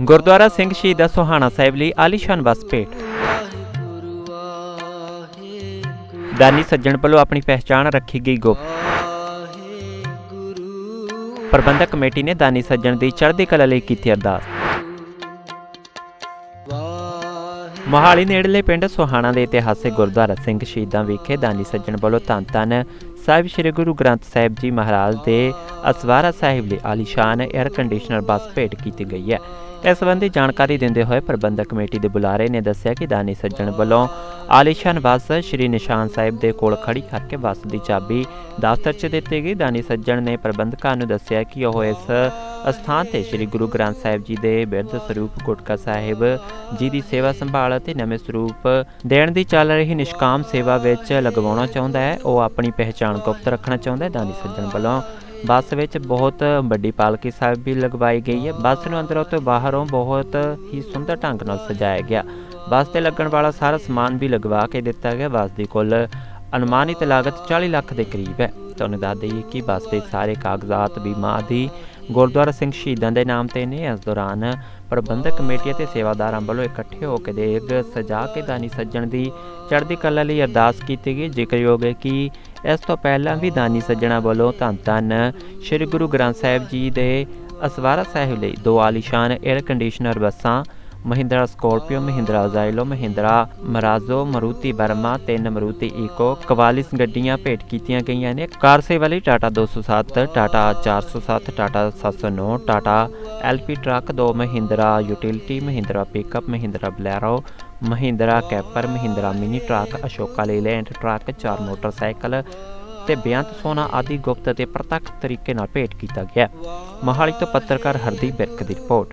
ਗੁਰਦੁਆਰਾ ਸਿੰਘ ਸ਼ਹੀਦਾ ਸੋਹਾਣਾ ਸਾਹਿਬ ਲਈ ਆਲੀਸ਼ਾਨ ਬੱਸ ਭੇਟ। ਦਾਨੀ ਸੱਜਣ ਵੱਲੋਂ ਆਪਣੀ ਪਹਿਚਾਣ ਰੱਖੀ ਗਈ ਗੁਪਤ ਪ੍ਰਬੰਧਕ ਕਮੇਟੀ ਨੇ ਦਾਨੀ ਸੱਜਣ ਦੀ ਚੜ੍ਹਦੀ ਕਲਾ ਲਈ ਕੀਤੀ ਅਰਦਾਸ। ਮੋਹਾਲੀ ਨੇੜਲੇ ਪਿੰਡ ਸੋਹਾਣਾ ਦੇ ਇਤਿਹਾਸਿਕ ਗੁਰਦੁਆਰਾ ਸਿੰਘ ਸ਼ਹੀਦਾਂ ਵਿਖੇ ਦਾਨੀ ਸੱਜਣ ਵੱਲੋਂ ਧੰਨ ਧੰਨ ਸਾਹਿਬ ਸ੍ਰੀ ਗੁਰੂ ਗ੍ਰੰਥ ਸਾਹਿਬ ਜੀ ਮਹਾਰਾਜ ਦੇ ਅਸਵਾਰਾ ਸਾਹਿਬ ਲਈ ਆਲੀਸ਼ਾਨ 에ਅਰ ਕੰਡੀਸ਼ਨਰ ਬੱਸ ਭੇਟ ਕੀਤੀ ਗਈ ਹੈ। ਇਸ ਸੰਬੰਧੀ ਜਾਣਕਾਰੀ ਦਿੰਦੇ ਹੋਏ ਪ੍ਰਬੰਧਕ ਕਮੇਟੀ ਦੇ ਬੁਲਾਰੇ ਨੇ ਦੱਸਿਆ ਕਿ ਦਾਨੀ ਸੱਜਣ ਵੱਲੋਂ ਆਲੀਸ਼ਾਨ ਬੱਸ ਸ਼੍ਰੀ ਨਿਸ਼ਾਨ ਸਾਹਿਬ ਦੇ ਕੋਲ ਖੜੀ ਕਰਕੇ ਬੱਸ ਦੀ ਚਾਬੀ ਦਫ਼ਤਰ 'ਚ ਦਿੱਤੀ ਗਈ। ਦਾਨੀ ਸੱਜਣ ਨੇ ਪ੍ਰਬੰਧਕਾਂ ਨੂੰ ਦੱਸਿਆ ਕਿ ਉਹ ਇਸ ਅਸਥਾਨ ਤੇ ਸ੍ਰੀ ਗੁਰੂ ਗ੍ਰੰਥ ਸਾਹਿਬ ਜੀ ਦੇ ਬਿਰਧ ਸਰੂਪ ਗੁਟਕਾ ਸਾਹਿਬ ਜੀ ਦੀ ਸੇਵਾ ਸੰਭਾਲ ਅਤੇ ਨਵੇਂ ਸਰੂਪ ਦੇਣ ਦੀ ਚੱਲ ਰਹੀ ਨਿਸ਼ਕਾਮ ਸੇਵਾ ਵਿੱਚ ਲਗਵਾਉਣਾ ਚਾਹੁੰਦਾ ਹੈ। ਉਹ ਆਪਣੀ ਪਹਿਚਾਣ ਗੁਪਤ ਰੱਖਣਾ ਚਾਹੁੰਦਾ ਹੈ। ਦਾਨੀ ਸੱਜਣ ਵੱਲੋਂ ਬੱਸ ਵਿੱਚ ਬਹੁਤ ਵੱਡੀ ਪਾਲਕੀ ਸਾਹਿਬ ਵੀ ਲਗਵਾਈ ਗਈ ਹੈ। ਬੱਸ ਨੂੰ ਅੰਦਰੋਂ ਤੋਂ ਬਾਹਰੋਂ ਬਹੁਤ ਹੀ ਸੁੰਦਰ ਢੰਗ ਨਾਲ ਸਜਾਇਆ ਗਿਆ। ਬੱਸ ਤੇ ਲੱਗਣ ਵਾਲਾ ਸਾਰਾ ਸਮਾਨ ਵੀ ਲਗਵਾ ਕੇ ਦਿੱਤਾ ਗਿਆ। ਬੱਸ ਦੀ ਕੁੱਲ ਅਨੁਮਾਨਿਤ ਲਾਗਤ 40 ਲੱਖ ਦੇ ਕਰੀਬ ਹੈ। ਤੁਹਾਨੂੰ ਦੱਸ ਦਈਏ ਕਿ ਬੱਸ ਦੇ ਸਾਰੇ ਕਾਗਜ਼ਾਤ, ਬੀਮਾ ਆਦਿ ਗੁਰਦੁਆਰਾ ਸਿੰਘ ਸ਼ਹੀਦਾਂ ਦੇ ਨਾਮ ਤੇ ਨੇ। ਇਸ ਦੌਰਾਨ ਪ੍ਰਬੰਧਕ ਕਮੇਟੀ ਅਤੇ ਸੇਵਾਦਾਰਾਂ ਵੱਲੋਂ ਇਕੱਠੇ ਹੋ ਕੇ ਦੇਗ ਸਜਾ ਕੇ ਦਾਨੀ ਸੱਜਣ ਦੀ ਚੜ੍ਹਦੀ ਕਲਾ ਲਈ ਅਰਦਾਸ ਕੀਤੀ ਗਈ। ਜ਼ਿਕਰਯੋਗ ਹੈ ਕਿ ਇਸ ਤੋਂ ਪਹਿਲਾਂ ਵੀ ਦਾਨੀ ਸੱਜਣਾ ਵੱਲੋਂ ਧੰਨ ਧੰਨ ਸ੍ਰੀ ਗੁਰੂ ਗ੍ਰੰਥ ਸਾਹਿਬ ਜੀ ਦੇ ਅਸਵਾਰਾ ਸਾਹਿਬ ਲਈ ਦੋ ਆਲੀਸ਼ਾਨ 에ਅਰ ਕੰਡੀਸ਼ਨਰ ਬੱਸਾਂ Mahindra Scorpio Mahindra Xylo Mahindra Marazzo Maruti Burma ਤਿੰਨ ਮਰੂਤੀ ਈਕੋ ਕਵਾਲਿਸ ਗੱਡੀਆਂ ਭੇਟ ਕੀਤੀਆਂ ਗਈਆਂ ਨੇ। ਕਾਰ ਸੇਵਾ ਲਈ ਟਾਟਾ 207 ਟਾਟਾ 407 ਟਾਟਾ 709 ਟਾਟਾ ਐਲਪੀ ਟਰੱਕ ਦੋ Mahindra utility Mahindra pickup Mahindra Bolero Mahindra camper Mahindra mini truck Ashoka Leyland truck ਚਾਰ ਮੋਟਰਸਾਈਕਲ ਤੇ ਬੇਅੰਤ ਸੋਨਾ ਆਦਿ ਗੁਪਤ ਅਤੇ ਪ੍ਰਤੱਖ ਤਰੀਕੇ ਨਾਲ ਭੇਟ ਕੀਤਾ ਗਿਆ। ਮੋਹਾਲੀ ਤੋਂ ਪੱਤਰਕਾਰ ਹਰਦੀਪ ਬਿਰਕ ਦੀ ਰਿਪੋਰਟ।